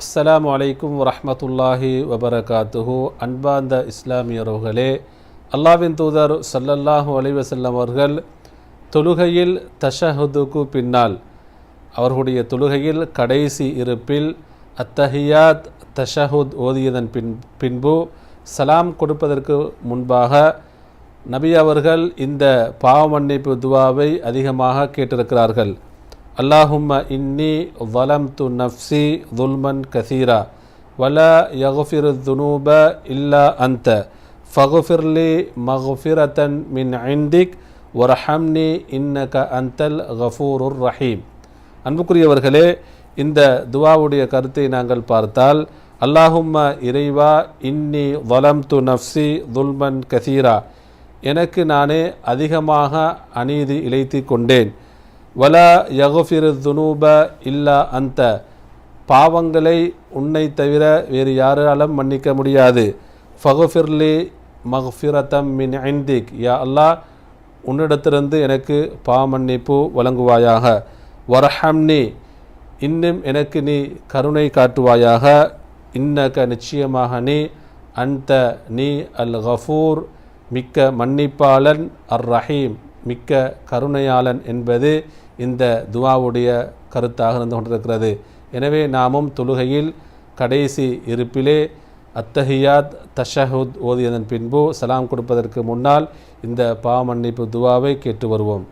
அஸ்லாம் அலைக்கும் வரமத்துல்லாஹி வபரகாத்துஹு. அன்பார்ந்த இஸ்லாமியர்களே அல்லாவின் தூதர் சல்லல்லாஹு அலைவசல்லம் அவர்கள் தொழுகையில் தஷஹுதுக்கு பின்னால் அவர்களுடைய தொழுகையில் கடைசி இருப்பில் அத்தஹியாத் தஷஹுத் ஓதியதன் பின் பின்பு சலாம் கொடுப்பதற்கு முன்பாக நபி அவர்கள் இந்த பாவ மன்னிப்பு துவாவை அதிகமாக கேட்டிருக்கிறார்கள். அல்லாஹும்ம இன்னி வலம் து நஃப்சி துல்மன் கசீரா வல யகுஃபிரு துனூப இல்லா அந்த ஃபகுஃபிர்லி மகுஃபிரதன் மின் ஐந்திக் ஒரஹம்னி இன்னக அந்தல் கஃபூருர் ரஹீம் அன்புக்குரியவர்களே இந்த துவாவுடைய கருத்தை நாங்கள் பார்த்தால் அல்லாஹும்ம இறைவா இன்னி வலம் து நஃப்சி துல்மன் கசீரா எனக்கு நானே அதிகமாக அநீதி இழைத்து கொண்டேன். வல யகுஃபிரு துனூப இல்லா அந்த பாவங்களை உன்னை தவிர வேறு யாராலும் மன்னிக்க முடியாது. ஃபகுஃபிர்லி மஹ்ஃபிரத்தம் மின் ஐந்திக் யா அல்லாஹ் உன்னிடத்திலிருந்து எனக்கு பாவ மன்னிப்பு வழங்குவாயாக. வரஹம்னி. இன்னும் எனக்கு நீ கருணை காட்டுவாயாக. இன்னக நிச்சயமாக நீ அந்த நீ அல் கஃபூர் மிக்க மன்னிப்பாளன் அர் ரஹீம் மிக்க கருணையாளன் என்பது இந்த துவாவுடைய கருத்தாக இருந்து கொண்டிருக்கிறது. எனவே நாமும் தொழுகையில் கடைசி இருப்பிலே அத்தஹியாத் தஷஹுத் ஓதியதன் பின்பு சலாம் கொடுப்பதற்கு முன்னால் இந்த பாவமன்னிப்பு துவாவை கேட்டு வருவோம்.